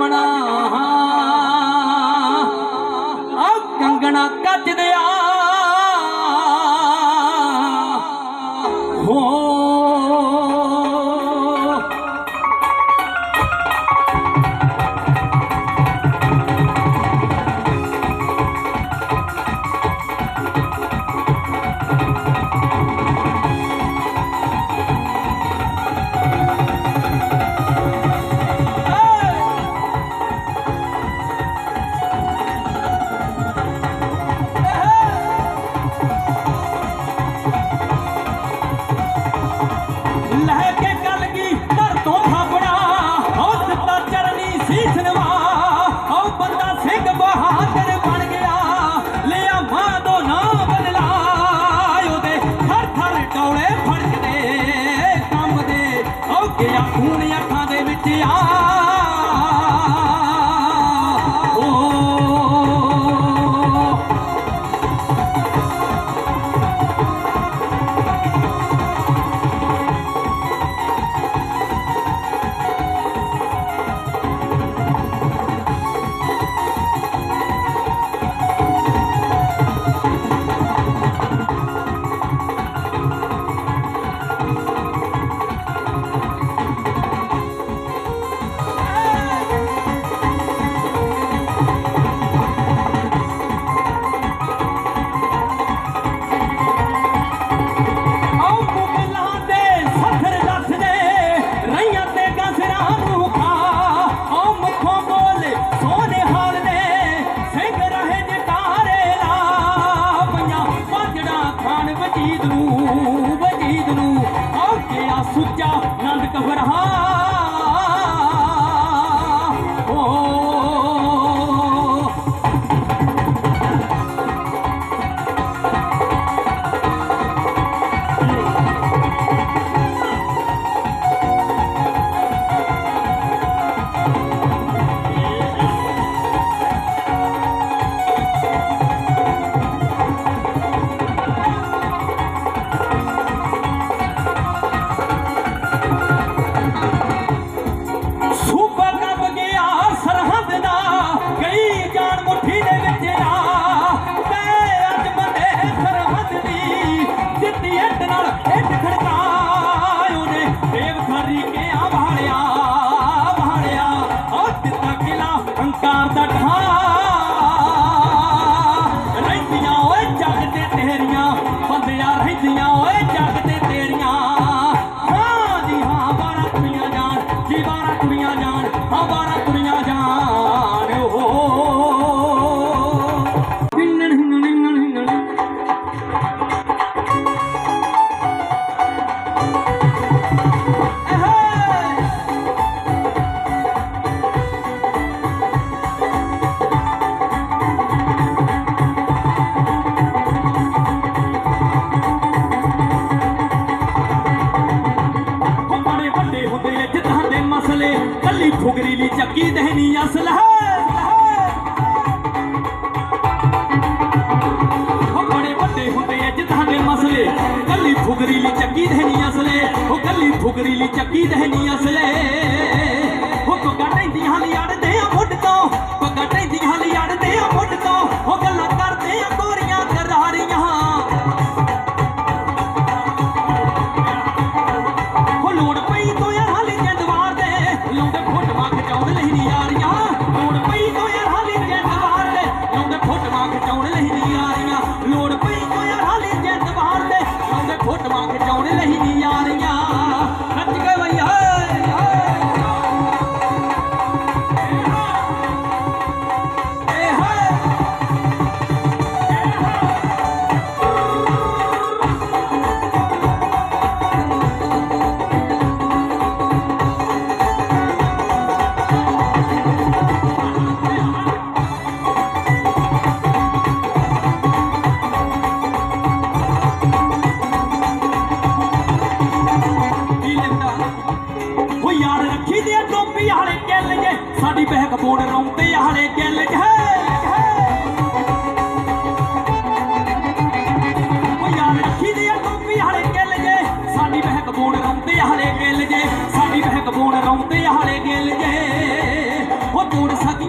ರಮಣ ਮਹਬੂਬ ਜੀਦ ਨੂੰ ਆਖਿਆ ਸੁੱਚਾ ਨੰਦ ਕਬਰਹਾ ਬਾਰਾਂ ਕੁੜੀਆਂ ਜਾਣ ਆ ਬਾਰਾਂ ਅਸਲ ਹੈ ਉਹ ਬੜੇ ਵੱਡੇ ਹੁੰਦੇ ਐ ਜਿੱਦਾਂ ਦੇ ਮਸਲੇ। ਕੱਲੀ ਫੁਗਰੀ ਲਈ ਚੱਕੀ ਦੇ ਨਹੀਂ ਅਸਲੇ। ਉਹ ਕੱਲੀ ਫੁਗਰੀ ਲਈ ਚੱਕੀ ਦੇ ਨਹੀਂ ਅਸਲੇ। 我的。